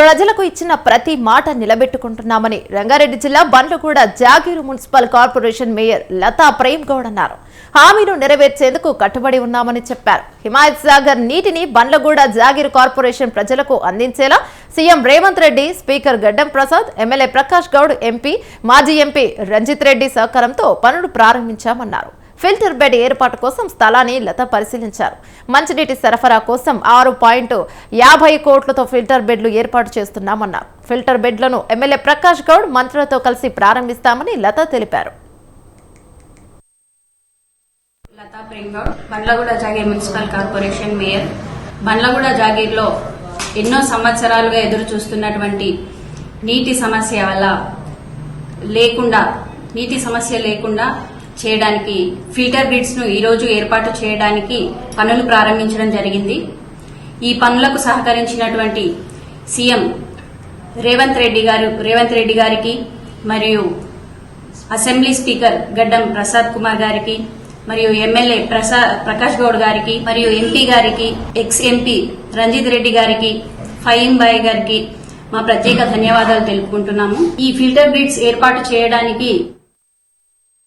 ప్రజలకు ఇచ్చిన ప్రతి మాట నిలబెట్టుకుంటున్నామని రంగారెడ్డి జిల్లా Bandlaguda Jagir municipal corporation mayor Latha Prem Goud అన్నారు. హామీను నెరవేర్చేందుకు కట్టుబడి ఉన్నామని చెప్పారు. హిమాయత్ సాగర్ నీటిని బండ్లగూడ జాగీరు కార్పొరేషన్ ప్రజలకు అందించేలా CM Revanth Reddy speaker Gaddam Prasad MLA Prakash Goud MP మాజీ ఎంపీ రంజిత్ రెడ్డి సహకారంతో పనులు ప్రారంభించామన్నారు. ఫిల్టర్ బెడ్ ఏర్పాటు కోసం స్థలాన్ని లత పరిశీలించారు. మంచినీటి సరఫరా కోసం ఆరు పాయింట్ యాభై కోట్లతో ఫిల్టర్ బెడ్లు ఏర్పాటు చేస్తున్నామన్నారు. ఫిల్టర్ బెడ్లను ఎమ్మెల్యే ప్రకాష్ గౌడ్ మంత్రులతో కలిసి ప్రారంభిస్తామని లత తెలిపారు. Latha Bandlaguda Jagir municipal corporation mayor. Bandlaguda జాగీర్లో ఎన్నో సంవత్సరాలుగా ఎదురు చూస్తున్నటువంటి నీటి సమస్య వల్ల లేకుండా నీటి సమస్య లేకుండా చేయడానికి ఫిల్టర్ బ్రిడ్స్ను ను ఏర్పాటు చేయడానికి పనులు ప్రారంభించడం జరిగింది. ఈ పనులకు సహకరించినటువంటి సీఎం రేవంత్ రెడ్డి గారు రేవంత్ రెడ్డి గారికి మరియు అసెంబ్లీ స్పీకర్ గడ్డం ప్రసాద్ కుమార్ గారికి మరియు ఎమ్మెల్యే ప్రసాద్ ప్రకాష్ గౌడ్ గారికి మరియు ఎంపీ గారికి ఎక్స్ ఎంపీ రంజిత్ రెడ్డి గారికి ఫైమ్ బాయ్ గారికి మా ప్రత్యేక ధన్యవాదాలు తెలుపుకుంటున్నాము. ఈ ఫిల్టర్ బ్రిడ్స్ ఏర్పాటు చేయడానికి